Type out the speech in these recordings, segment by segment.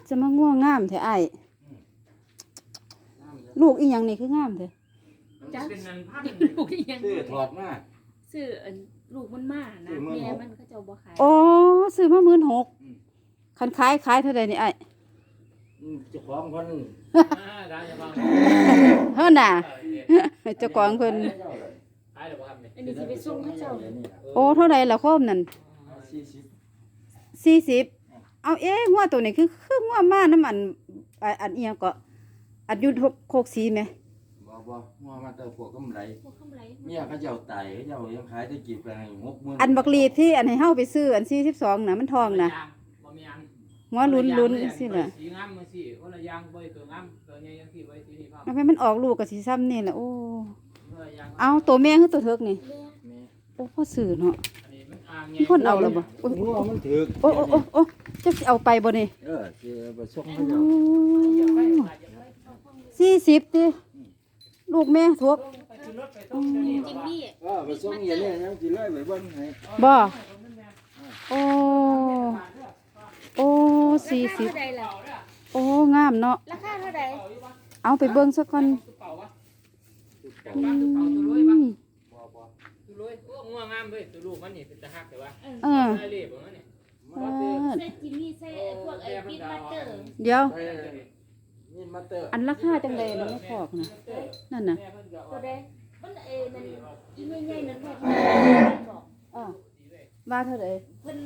ดจะมาง่วงงามแท้ไอ้ายลูกอีหยังนี่คืองามแท้จ้ะเป็นนันพันลูกอีหยังซื้อถอดมาซื้ออันลูกมันมาซื้นะอมื้อแม่หกมันก็เจ้าบ่ขายโอ้ซื้อมาหมื่นหกอืมคันขายขายเท่าใดนี่ไอ้ายอืมเจ้าของเพิ่นร้านจะฟังเฮ้อน่ะเจ้าของเพิ่นขายหรือเปล่าครับเนี่ยอันนี้สิไปส่งเขาเจ้าเลยโอ้เท่าใดละโคมนั่นสี่สิบสี่สิบ เอาเอ๊ะงัวตัวนี้คือคืองัวมาน้ำอันอันอันเอียงก็อันอยุทโคกสีไหมบ่บ่งัวมาแต่พวกกำไรพวกกำไรเมียเขาเจ้าตายเขาเจ้ายังขายได้กี่แปลงหกหมื่นอันบักลีดที่อันให้เฮาไปซื้ออันสี่สิบสองน่ะมันทองน่ะบ่มีอันหัวลุ้นลุ้นๆสิล่ะสีงามมือสิคนละยางบ่ตัวงามตัวใหญ่ยังสิไว้สีนี่พ่อทำไมมันออกลูกกับสีซ้ำนี่แหละโอ้คนละยางเอาตัวแม่คือตัวเถิกนี่แม่แม่โอ้พ่อสื่อเนาะอันนี้มันอ่างไงมีคนเอาแล้วบ่โอ้ยงัวมันถึกโอ้โอ้โอ้โอ้ จะสิเอาไปบ่นี่เออสิเอาไปส่งเขาเจ้าสี่สิบติลูกแม่ทบจิมมี่เออไปส่งอย่างนี้ยังสิเลยไปเบิ่งให้บ่โอ้โอ้สี่สิบเท่าใดล่ะโอ้งามเนาะราคาเท่าใดเอาไปเบิ่งสักก่อนเป่าวะอืเป่าตัวรวยปะมบ่บ่ตัวรวยโอ้งัวงามเลยตัวลูกมันนี่เป็นตะฮักแต่ว่าเออ ได้เรียบเหมือนนี่ เออใส่จิมมี่ใส่พวกไอ้บิ๊กบัตเตอร์เดี๋ยวเอ้ยนี่มาเตอร์อันราคาจังไดมันไม่พอกนะนั่นน่ะแม่เพิ่นก็ตัวใดมันเอ้นั่นอีใหญ่ๆนั่นว่าบอกอ่าว่าเท่าใดเพิ่น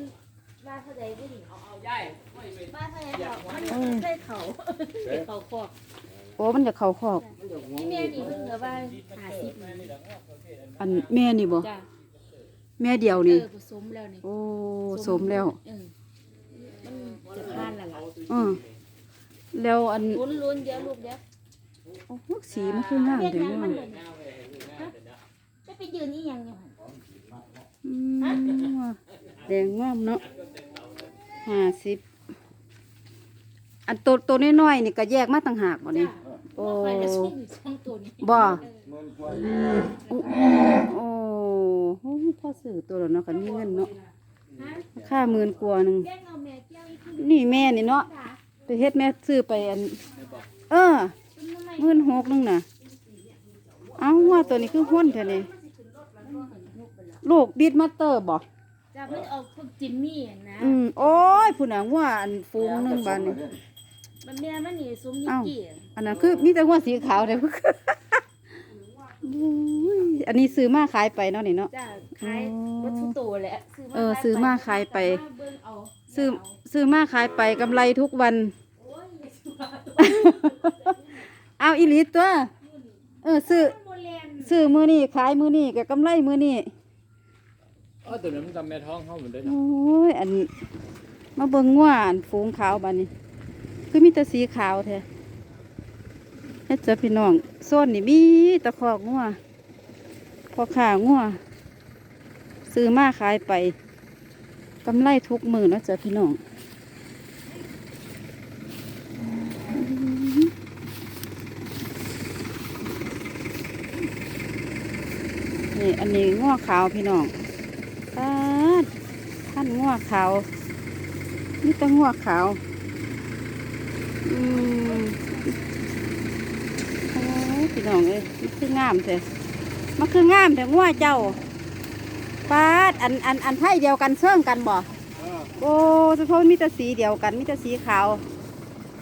ว่าเท่าใดบ่นี่เอาเอาย่ายไม่ไปว่าเท่าใดบอกมันใส่เขาใส่เขาคอกโอ้มันจะเข้าคอกที่แม่นี่เพิ่นก็ว่า50อันแม่นี่บ่จ้ะ แม่เดียวเอนี่อผสมแล้วนี่โอ้สมแล้ว เออมันจะผ่านแล้วล่ะอือแล้วอันลุ้นลุ้นๆเดี๋ยวลูกเดี๋ยวโอ้โหสีมันคืองามเวียดเด้นามมันอเลยจะไปยืนนี่ยังอยู่หั่นอืมแดงงามเนาะห้าสิบอันตัวตัวน้อยๆนี่ก็แยกมาต่างหากบ่นี่โอ้ว่าใครจะส่งสองตัวนี้บ่หมื่นกว่าโอ้โหพ่อ ซื้อตัวแล้วเนาะกันมีเงินเนาะฮะค่าหมื่นกว่าหนึงแกงเอาแม่แก้วอีกทีนี่แม่นี่เนาะจ้ะไปเฮ็ดแม่ซื้อไปอัน เออเป็นทำไมหมื่นหกนึงน่ะ เอาว่าตัวนี้คือห้นแท้นี่ลูกบีดมาสเตอร์บ่จะไม่เอาพวกจิมมี่อะนะ อืมโอ้ยผู้น่ะว่าอันฟูงหนึงบาดนี้มันแม่มันนี่ซุ้มยิกเอ้ากี้อะอันนั้นคือมีแต่หัวสีขาวเด้ ออุ้ยอันนี้ซื้อมาขายไปเนาะนี่เนาะ จ้ะขายวัตถุโตแหละเออซื้อมาขายไปแต่ว่าเบิ่งเอาซื้อซื้อมาขายไปกำไรทุกวัน โอ้ยอย่าซื้อมาเอาอีหลีตัว เออซื้อโมเลนซื้อมือนี่ขายมือนี่กับกำไรมือนี่เออตัวนั้นมันจำแม่ท้องเขาเหมือนเดิมโอ้ยอันมาเบิ่งง่วอันฝูงขาวบานี้ คือมีแต่สีขาวแท้ เฮ็ดเจ้าพี่น้องโซนนี่มีตะคอกง่วพอขาง่วซื้อมาขายไปกำไรทุกมือนะเจ้าพี่น้องนี่อันนี้ง่วขาวพี่น้องท่านง่วขาวนี่แต่ง่วขาว อืมโอ้ยพี่ น้องเอ้ยมันคืองามแท้มันคืองามแต่ง่วเจ้าปาดอันอันอันไผ่เดียวกันเชื่องกันบ่เออโอ้เฉพาะมีแต่สีเดียวกัน มีแต่สีขาว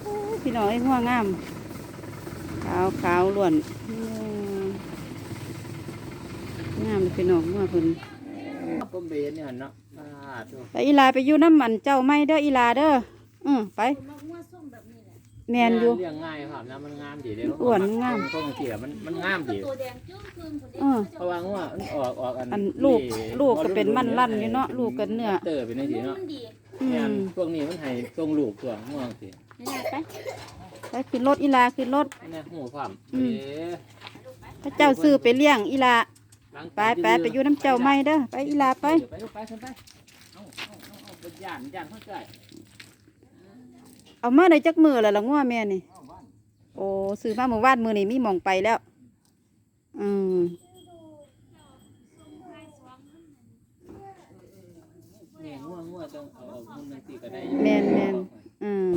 โอ้ยพี่น้องไอ้หัวงาม ขาวขาวล้วนอืมงามเลยพี่น้องหัวเพิ่นต้มเบนเนี่ยเนาะอ่าตัวไปอีลาไปอยู่น้ำมันเจ้าไม่เด้ออีลาเด้ออือไปมักมั่วส้ม แบบนี้แหละแมนอยู่เลี้ยงง่ายครับนะมันงามดีเด้อ้วนงาม ต้มเกี่ยมันมันงามดีตัวแดงจึ้งคืนคนนี้เออ เพราะว่างัวมันออกออกอันอันลูกลูกก็เป็นมันลั่นอยู่เนาะลูกกันเนื้อ เตอร์เป็นไงดีเนาะมันดีอืเนี่ยมพวกนี้มันให้ทรงลูกตัวง่วงสินี่ไปไปขึ้นรถอีลาขึ้นรถแน่หูความอืม เอ๊ะพระเจ้าซื้อไปเลี้ยงอีลาหลังไปไปไปอยู่น้ำเจ้าไม่เด้อไปอีลาไปไปลูกไปขึ้นไปเอาเอาเอาเอาเป็นย่านย่านเข้าใจ เอามาได้จักมือแล้วละงัวแม่นี่ โอ้ซื้อมาเมื่อวานมือนี่มีหมองไปแล้ว อืมเนี่ยง่วงง่วงต้องเอาเอามุมนังตีก็ได้แมนแมนอืม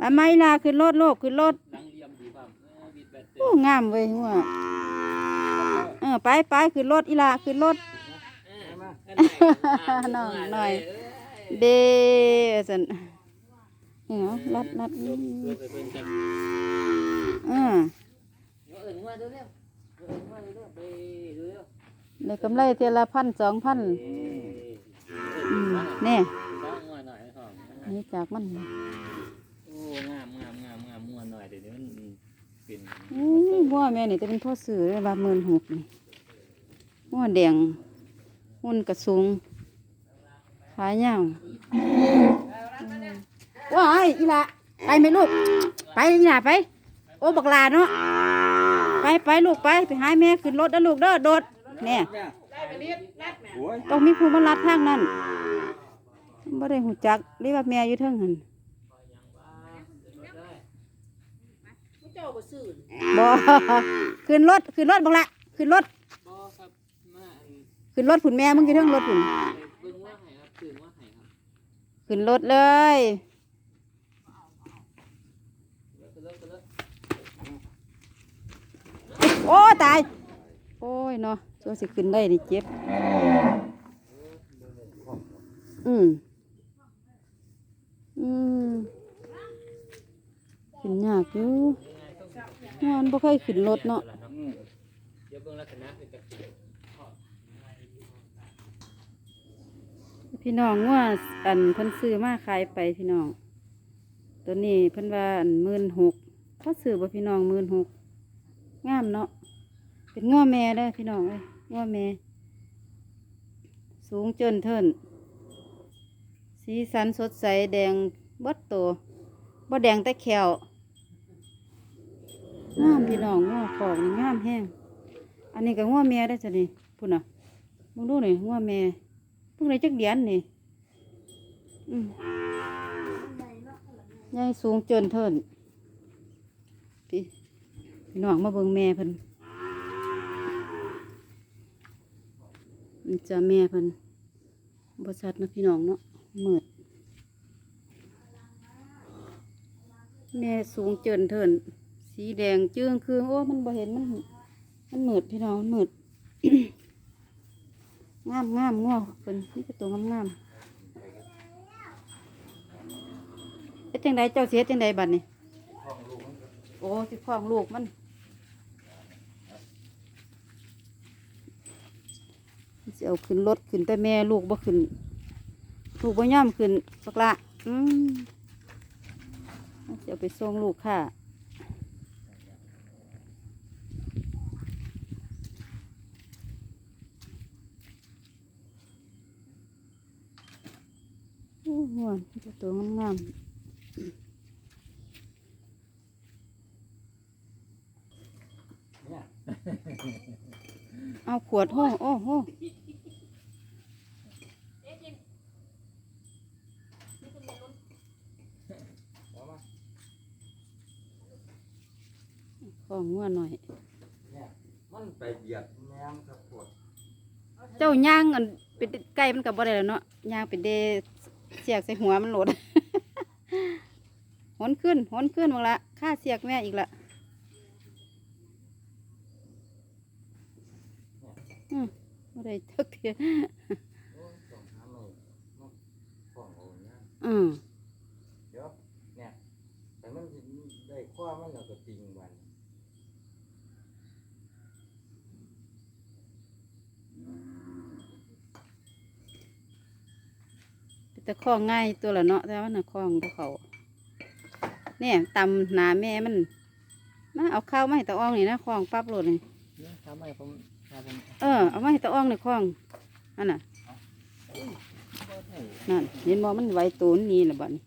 อะไม้ลาขึ้นรถโลกขึ้นรถหลังเลี่ยมดีป่ะเออบิดแบตเตอโอ้ร์งามเว้ยหัวเออไปไปขึ้นรถอีลาขึ้นรถเอออันไหนน้องหน่อยเเดสัน นี่เนาะรัดรัดเออเออไปเบิ่งกันอ่าเดี๋ยวเอิ้นว่าเร็วๆเอิ้นว่าเร็วๆไปเร็วได้กำไรเทอละพันสองพันๆเอออืมเนี่ยบ้างว่าหน่อยครับนี่จากมันโอ้งามงามงามงามม่วนหน่อยเดี๋ยวนี้มันเป็นอู้หัวแม่นี่จะเป็นพ่อสื่อเลยว่าหมื่นหกนี่หัวแดงหุ่นกระสูงขายาว ว้ายอีหละไปไหมลูก ไปอีหละไป โอ้บักหลาเนาะไปไปลูกไปไปหาแม่ขึ้นรถนะลูกเด้อโดดเนี่ยโอ้ยต้องมีผู้มาลัดทางนั้นบ่ได้หูจักเรียกว่าแม่อยู่เทิงหันเจ้าบ่ซื้อบ่ขึ้นรถขึ้นรถบักละขึ้นรถบ่ครับมาอันขึ้นรถผุนแม่มึงอยู่เทิงรถผุนไปเบิ่งว่าให้ครับตื่นว่าให้ครับขึ้นรถเลย เลิกเลิกเลิก โอ้ตาย โอ้ยเนาะตัวสิขึ้นได้นี่เจ็บ อืมอืมขึ้นยากอยู่มันบ่เคยขึ้นรถเนาะอืมเดี๋ยวเบิ่งลักษณะเนจังซี่พี่น้องว่าอันเพิ่นซื้อมาขายไปพี่น้อง ตัวนี้เพิ่นว่าอันหมื่นหกพอซื้อบ่พี่น้องหมื่นหก งามเนาะเป็นง้อแม่เด้อพี่น้องเอ้ยง้อแม่ สูงจนเทินสีสันสดใสแดงบดโตบ่แดงแต่แขวงามพี่น้องง้อของนี่งามแห้งอันนี้ก็ง้อแม่ได้จ้ะนี่พุ่นน่ะมึงดูหนี่ง้อแม่พิ่งได้จักเดือนนี่ใหญ่สูงจนเทินพี่ พี่น้องมาเบิ่งแม่เพิ่นนี่จะแม่เพิ่นบชัดเนะพี่น้องเนาะมืดแม่สูงเจินเทินสีแดงเจืองคือโอ้มันบ่เห็นมันมันมืดพี่น้องมันมืดงามงามง้อเป็นนี่คือตัวงามงามเอ็ดจังใดเจ้าเสียจังใดบัดนี่โอ้สิคล้องลูกมัน สิเอาขึ้นรถขึ้นแต่แม่ลูกบ่ขึ้น ลูกบ่ย่อมขึ้นสักละอืมสิเอาไปส่งลูกค่ะโอ้หวนนี่คือตัวงามงามเอาขวดโอ้โอ้โอ้ องงัวหน่อย เนี่ยมันไปเหยียดแม่มครับปวดเจ้าย่างอันเป็นไก่มันกับบ่ได้แล้วเนาะย่างเป็นเดเสียกใส่หัวมันโหลด หนขึ้นหนขึ้นหมดละค่าเสียกแม่อีกละอืมบ่ได้ทักเทียโอ้ยต้องหาหน่อยมาฟ้องเอาเนี่ย อืม เดี๋ยวเนี่ยแต่มันสิได้ความมันแล้วก็ติงวัน แต่คล้องง่ายตัวละเนาะแต่ว่าน่ะคล้องบ่เขาเนี่ยตำหนาแม่มันมาเอาข้าวมาให้ตาอ้องนี่นะคล้องปั๊บโหลดนี่เนี่ยทำให้ผมทำผมเออเอามาให้ตาอ้องนี่คล้องอันน่ะบ่ได้นั่นเห็นบ่มันไหวตูนนี่แหละบัดนี้